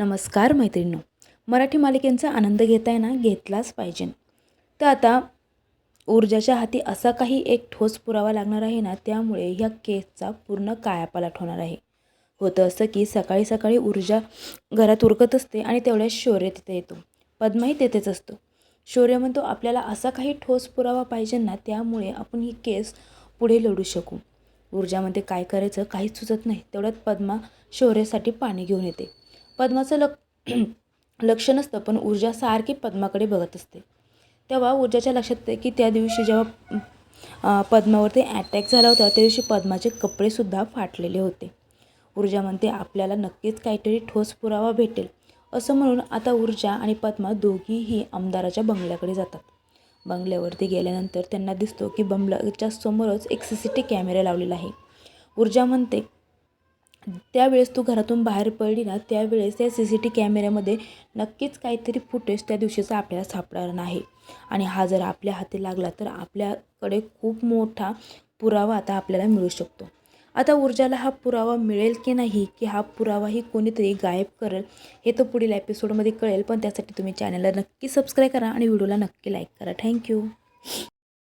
नमस्कार मैत्रिणींनो. मराठी मालिकेंचा आनंद घेताय ना घेतलाच पाहिजे. तर आता ऊर्जाच्या हाती असा काही एक ठोस पुरावा लागणार आहे ना त्यामुळे ह्या केसचा पूर्ण कायापालट होणार आहे. होतं असं की सकाळी सकाळी ऊर्जा घरात उरकत असते आणि तेवढ्या शौर्य तिथे येतो. पद्माही तेथेच असतो. शौर्य म्हणतो आपल्याला असा काही ठोस पुरावा पाहिजे ना त्यामुळे आपण ही केस पुढे लढू शकू. ऊर्जामध्ये काय करायचं काहीच सुचत नाही. तेवढ्यात पद्मा शौर्यासाठी पाणी घेऊन येते. पद्माचं लक् लक्ष नसतं पण ऊर्जा सारखी पद्माकडे बघत असते. तेव्हा ऊर्जाच्या लक्षात येते की त्या दिवशी जेव्हा पद्मावरती अटॅक झाला होता त्या दिवशी पद्माचे कपडेसुद्धा फाटलेले होते. ऊर्जा म्हणते आपल्याला नक्कीच काहीतरी ठोस पुरावा भेटेल. असं म्हणून आता ऊर्जा आणि पद्मा दोघीही आमदाराच्या बंगल्याकडे जातात. बंगल्यावरती गेल्यानंतर त्यांना दिसतो की बंगल्याच्या समोरच एक सी सी टी कॅमेरा लावलेला आहे. ऊर्जा म्हणते त्यावेळेस तू घरातून बाहेर पडली ना त्यावेळेस त्या सी सी टी कॅमेऱ्यामध्ये नक्कीच काहीतरी फुटेज त्या दिवशीचा आपल्याला सापडणार नाही. आणि हा जर आपल्या हाती लागला तर आपल्याकडे खूप मोठा पुरावा आता आपल्याला मिळू शकतो. आता ऊर्जाला हा पुरावा मिळेल की नाही की हा पुरावाही कोणीतरी गायब करेल हे तर पुढील एपिसोडमध्ये कळेल. पण त्यासाठी तुम्ही चॅनलला नक्की सबस्क्राईब करा आणि व्हिडिओला नक्की लाईक करा. थँक्यू